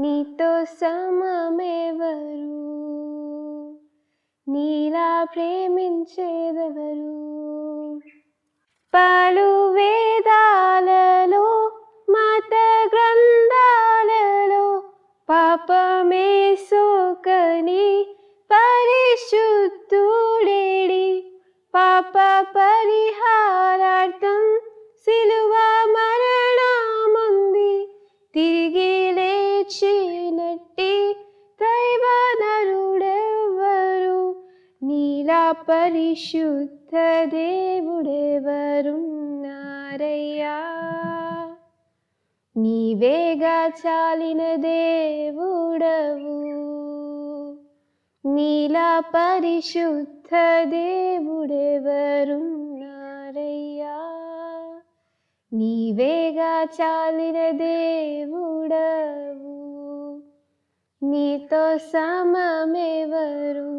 నీతో సమమెవరు? నీలా ప్రేమించేదెవరు? పలు వేదాలలో మత గ్రంథాలలో పాపమే సోకని పరిశుద్ధుడేడి. పాప పరిహారార్థం సిలువ నీలా పరిశుద్ధ దేవుడెవరున్నారయ్యా? నీవేగా చాలిన దేవుడవు. నీలా పరిశుద్ధ దేవుడెవరున్నారయ్యా? నీవేగా చాలిన దేవుడవు. నీతో సమమెవరు?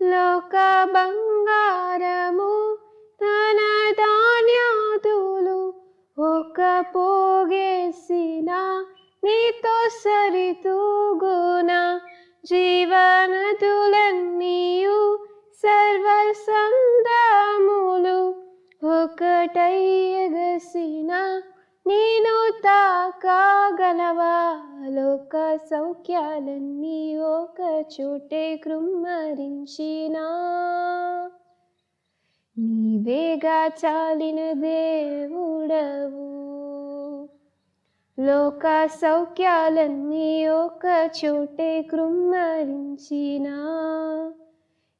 లోక బంగారము తన ధాన్యాతులు ఒక పోగేసిన నీతో సరితూగున జీవనదులన్నీయు సర్వ సందములు ఒకటైగసిన నేను తాకాగలవా లోక సౌఖ్యాలన్నీ ఒక చోటే కృమ్మరించినా నీవేగా చాలిన దేవుడవు లోక సౌఖ్యాలన్నీ ఒక చోటే కృమ్మరించినా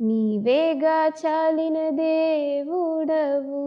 నీవేగా చాలిన దేవుడవు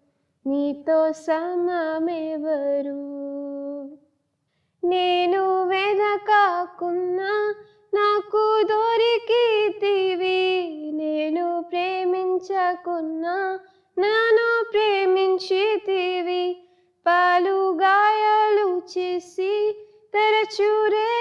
నీతో సమమెవరు? నేను వెనకాకున్నా నాకు దొరికితివి. నేను ప్రేమించకున్నా నన్ను ప్రేమించితివి. పలు గాయాలు చేసి తరచూరే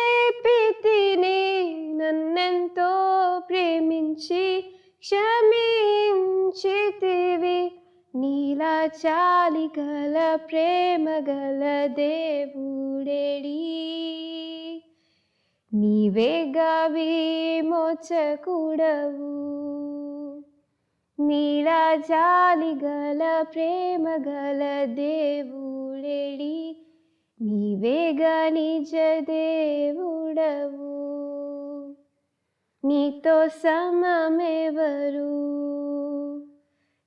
చాలి గల ప్రేమ గల దేవుడేడి. నీవేగా విమోచకుడవు నీలా జాలి గల ప్రేమ గల దేవుడేడి. నీవేగా నిజ దేవుడవు. నీతో సమమెవరు